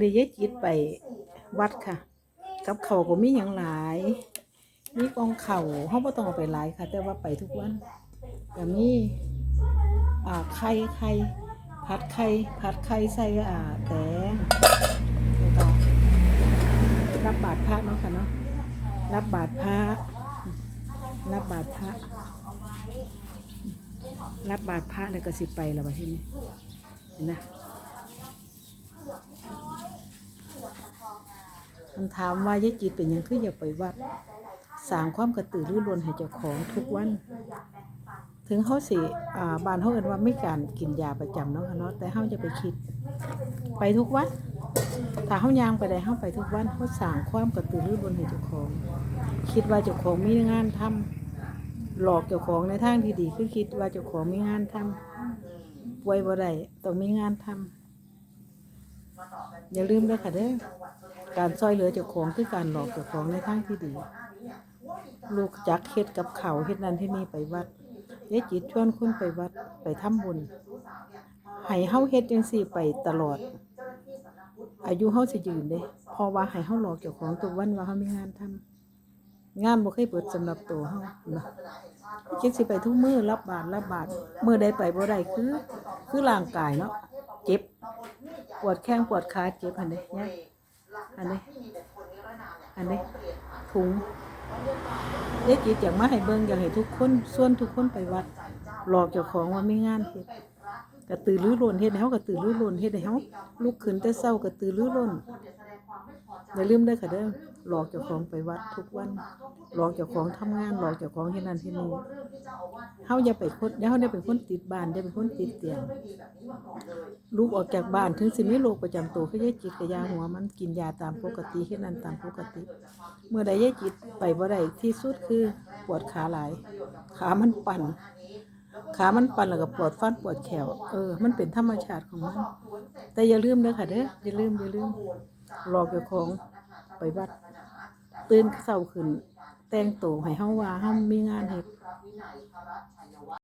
เดยายจิตไปวัดค่ะ กับเขาก็มีอย่างหลาย มีกองเข่าเขาบ่ต้องไปหลายค่ะ แต่ว่าไปทุกวันก็มีอ่าไข่ไข่ผัดไข่ผัดไข่ใส่อ่าแตงแล้วก็รับบาตรพระเนาะค่ะเนาะรับบาตรพระรับบาตรพระรับบาตรพระแล้วก็สิไปแล้วบัดทีนี้เห็นนะ มันถามว่ายายจิตเป็นยังคืออยากไปวัดสร้างความกระตือรือร้นให้เจ้าของทุกวัน ถึงเขาสิอ่าบ้านเขาเอิ้นว่าไม่การกินยาประจำเนาะค่ะเนาะแต่เขาจะไปคิด ไปทุกวันถ้าเขายางไปได้เขาไปทุกวันเขาสร้างความกระตือรือร้นให้เจ้าของ คิดว่าเจ้าของมีงานทำหลอกเจ้าของในทางที่ดีคือคิดว่าเจ้าของมีงานทำป่วยบ่ได้ต้องมีงานทำอย่าลืมเด้อค่ะเด้อ การซอยเหลือเจ้าของคือการหลอกเจ้าของในทางที่ดี ลูกจักเฮ็ดกับเขาเฮ็ดนั้นที่นี่ไปวัดยายจิตชวนคนไปวัดไปทำบุญให้เฮาเฮ็ดจังซี่ไปตลอด อายุเฮาสิยืนเด้พราะว่าให้เฮาหลอกเจ้าของทุกวันว่าเฮามีงานทำงานบ่เคยเปิดสำหรับตัวเฮาเนาะคิดสิไปทุกมื้อรับบาตรรับบาตรมื้อใดไปบ่ได้คือ คือร่างกายเนาะเจ็บ ปวดแข้งปวดขาเจ็บหั่นเด้เนี่ย อันนี้อันนี้ถุงเด็กจิตอยากมาให้เบิ่งอยากให้ทุกคนส่วนทุกคนไปวัดหลอกเจ้าของว่าไม่งานเฮ็ดกระตือรือร้นเฮ็ดให้เฮากระตือรือร้นเฮ็ดให้เฮาลุกขึ้นแต่เช้ากระตือรือร้น อย่าลืมเด้อค่ะเด้อหลอกเจ้าของไปวัดทุกวันหลอกเจ้าของทำงานหลอกเจ้าของเฮ็ดนั่นเฮ็ดนี่เฮาอย่าไปคนอย่าเฮาได้เป็นคนติดบ้านอย่าเป็นคนติดเตียงลูกออกจากบ้านถึงสิมีโรคประจำตัวคือยายจิตกับยาหัวมันกินยาตามปกติเฮ็ดนั้นตามปกติ เมื่อใดยายจิตไปบ่ได้ที่สุดคือปวดขาหลาย ขามันปั่นขามันปั่นแล้วก็ปวดฟันปวดแขวเออ มันเป็นธรรมชาติของมัน แต่อย่าลืมเด้อค่ะเด้ออย่าลืมอย่าลืม รอกเก็บของไปวัด ตื่นเช้าขึ้น แต่งตัวให้เฮาว่าเฮามีงานเฮ็ด